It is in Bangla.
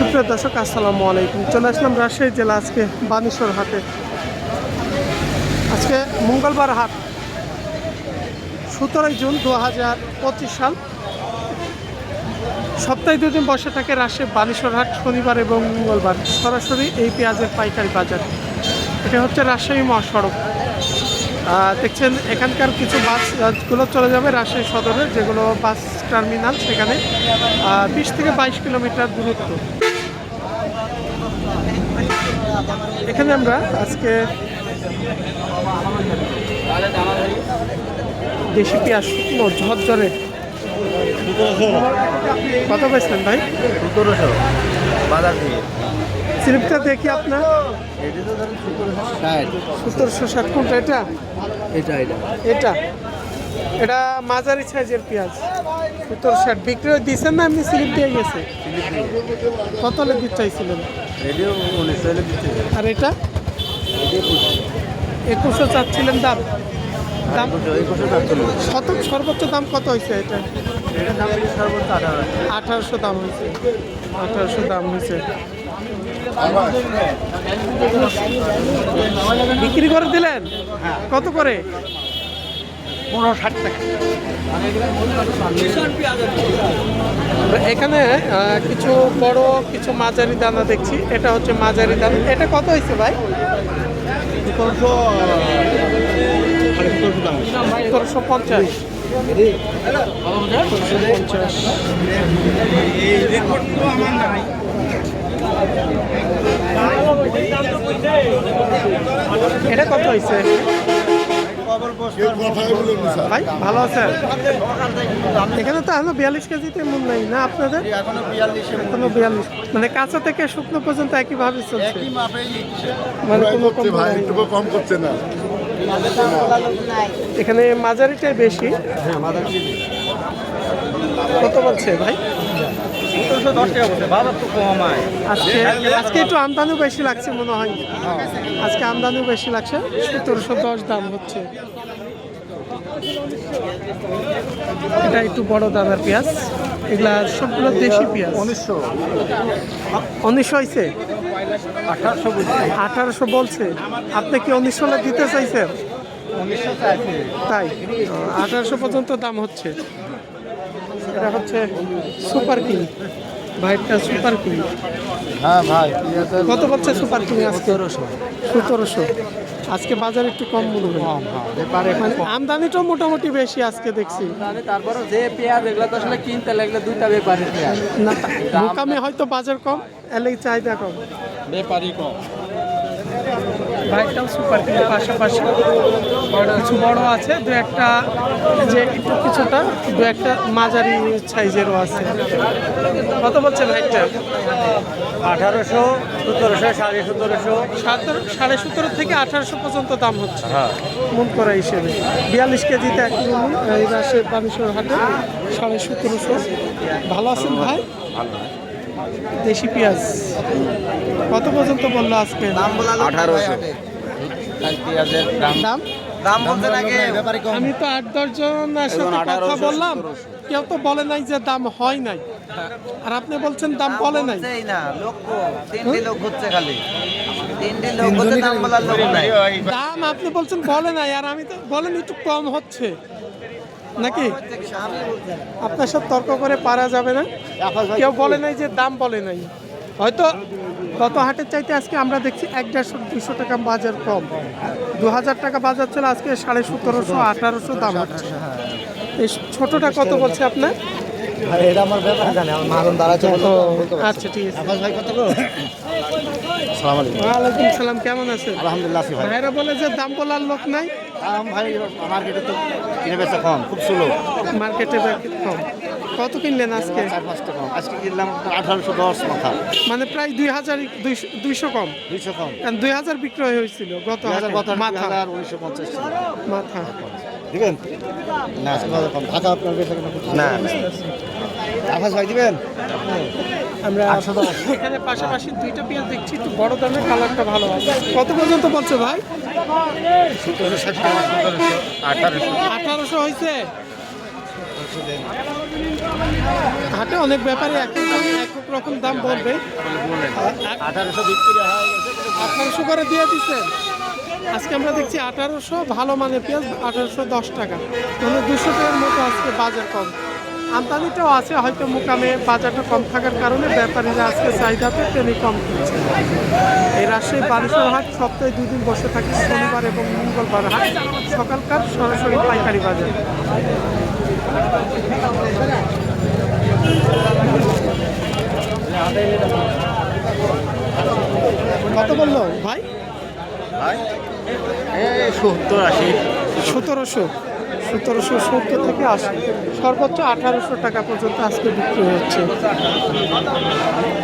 সুপ্রিয় দর্শক, আসসালামু আলাইকুম। চলে আসলাম রাজশাহী জেলা আজকে বানেশ্বর হাটে। আজকে মঙ্গলবার হাট, সতেরোই জুন দু হাজার পঁচিশ সাল। সপ্তাহে দুদিন বসে থাকে রাজশাহী বানেশ্বর হাট, শনিবার এবং মঙ্গলবার। সরাসরি এই পেঁয়াজের পাইকারি বাজার। এটা হচ্ছে রাজশাহী মহাসড়ক। দেখছেন, এখানকার কিছু বাসগুলো চলে যাবে রাজশাহী সদরে, যেগুলো বাস টার্মিনাল সেখানে বিশ থেকে বাইশ কিলোমিটার দূরত্ব। এখানে আমরা আজকে দেশি পেঁয়াজ শুকনো ঝরঝরে। কত পেয়েছিলেন ভাই? সতেরোশো বাজার থেকে। স্লিপটা দেখি আপনার। সতেরোশো ষাট কোনটা এটা? এটা এটা। এটা। এটা মাঝারি সাইজের পেঁয়াজ। সত্তর ষাট বিক্রি দিয়েছেন না এমনি স্লিপ দিয়ে গেছে? কত চাইছিলেন? হলে দিচ্ছে আর এটা? একুশশো চাচ্ছিলেন দাম। দাম? একুশশো সর্বোচ্চ দাম কত হয়েছে এটা? আঠারোশো। দাম হয়েছে। আঠারোশো দাম হয়েছে। বিক্রি করে দিলেন? কত করে? পনেরো, ষাট টাকা। এখানে কিছু বড়, কিছু মাঝারি দানা দেখছি। এটা হচ্ছে মাঝারি দানা। এটা কত হয়েছে ভাই? সতেরোশো পঞ্চাশ। এটা কত হয়েছে? ভাই ভালো আছে এখানে তো এখনও বিয়াল্লিশ কেজিতে মন নাই না আপনাদের? এখনও বিয়াল্লিশ মানে কাঁচা থেকে শুকনো পর্যন্ত একইভাবে চলছে। মানে কোনো কম করছে ভাই নাই। একটু কম করছে না। এখানে মাঝারিটাই বেশি। হ্যাঁ কত বলছে ভাই? আজকে একটু আমদানিও বেশি লাগছে মনে হয়। আজকে আমদানিও বেশি লাগছে সতেরোশো দশ দাম হচ্ছে। এটা একটু বড় দাদার পেঁয়াজ। এগুলা সবগুলো দেশি পেঁয়াজ। উনিশশো। উনিশশো হয়েছে আঠারোশো বলছে। আপনি কি উনিশশো দিতে চাইছেন? তাই? আঠারোশো পর্যন্ত দাম হচ্ছে। এটা হচ্ছে সুপার কিং। ভাইটা সুপার কিং। হ্যাঁ ভাই কত বলছে সুপার কিং আজকে? সতেরোশো। আজকে বাজার একটু কম মনে হয়। হ্যাঁ ব্যাপারে মানে আমদানিটাও মোটামুটি বেশি আজকে দেখছি। তারপরে যে পেঁয়াজ এগুলো তো আসলে কিনতে লাগলে দুইটা না মোকামে হয়তো বাজার কম এলেই চাহিদা কম। ব্যাপারই কম। সুপার কিং পাশাপাশি কিছু বড় আছে দু একটা যে একটু কিছুটা দু একটা মাঝারি সাইজেরও আছে। কত বলছে ভাইটা আঠারোশো সতেরোশো সাড়ে সতেরোশো। সতেরো সাড়ে সতেরো থেকে আঠারোশো পর্যন্ত দাম হচ্ছে। হ্যাঁ। মন করা হিসেবে। বিয়াল্লিশ কেজিতে এক মন এই রাশের বানেশ্বর হাটে সাড়ে সতেরোশো। ভালো আছেন ভাই? দেশি পেঁয়াজ। কত পর্যন্ত বলল আজকে? দাম আঠারোশো। পেঁয়াজের দাম। দাম? আমি তো আট দশ জনের সাথে কথা বললাম। কেউ তো বলে নাই যে দাম হয় নাই। আর আপনি বলছেন দাম বলে নাই। না লোক তিনটি লোক হচ্ছে খালি। তিনটি লোক হচ্ছে দাম বলার লোক নাই। দাম আপনি বলছেন বলে নাই আর আমি তো বলেন একটু কম হচ্ছে। নাকি। আপনার সাথে তর্ক করে পারা যাবে না? কেউ বলে নাই যে দাম বলে নাই। হয়তো গত হাটের চাইতে আজকে আমরা দেখছি এক দেড়শো দুশো টাকা বাজার কম। দু হাজার টাকা বাজার ছিল আজকে সাড়ে সতেরোশো আঠারোশো দাম হচ্ছে। এই ছোটটা কত বলছে আপনার? এটা আমার ব্যাপার জানে আমার মারণ দাঁড়াচ্ছে আচ্ছা ঠিক আছে। আফাজ ভাই কত সালাম আলাইকুম ওয়ালাইকুম সালাম কেমন আছেন? আলহামদুলিল্লাহ ভাই। ভাইরা বলে যে দাম বলার লোক নাই। দাম ভাই মার্কেটে তো কিনে বেচা কম খুব স্লো মার্কেটে কম। কত কিনলেন আজকে? চার পাঁচটা কম। আজকে কিনলাম আঠারোশো দশ মাথা। মানে প্রায় দুই হাজার দুইশো কম। দুইশো কম। কারণ দুই হাজার বিক্রয় হয়েছিল গত হাজার মাথা। উনিশশো পঞ্চাশ মাথা। দিবেন? না ঢাকা আপনার না আফাজ ভাই দিবেন? আমরা এখানে পাশাপাশি দুইটা পেঁয়াজ দেখছি একটু বড় দামের কালারটা ভালো আছে। কত পর্যন্ত বলছো ভাই? আঠারোশো হয়েছে। হাটে অনেক ব্যাপারে এক একজন এক এক রকম দাম বলবে। আঠারোশো বিক্রি হয়ে আঠারোশো করে দিয়ে দিচ্ছেন? আজকে আমরা দেখছি আঠারোশো, ভালো মানের পেঁয়াজ, আঠারোশো দশ টাকা। মানে দুশো টাকার মতো আজকে বাজার কম। আমদানিটাও আছে, হয়তো মোকামে বাজারটা কম থাকার কারণে ব্যাপারীরা আজকে চাহিদাতে ট্রেনে কম কিনছে এই রাজশাহী বারিশাল হাট সপ্তাহে দুই দিন বসে থাকে, শনিবার এবং মঙ্গলবার হাট। সকালকার সরাসরি পাইকারি বাজার। কত বলল ভাই? সত্তর আশি। সতেরোশো সতেরোশো সত্তর থেকে আশি। সর্বোচ্চ আঠারোশো টাকা পর্যন্ত আজকে বিক্রি হচ্ছে।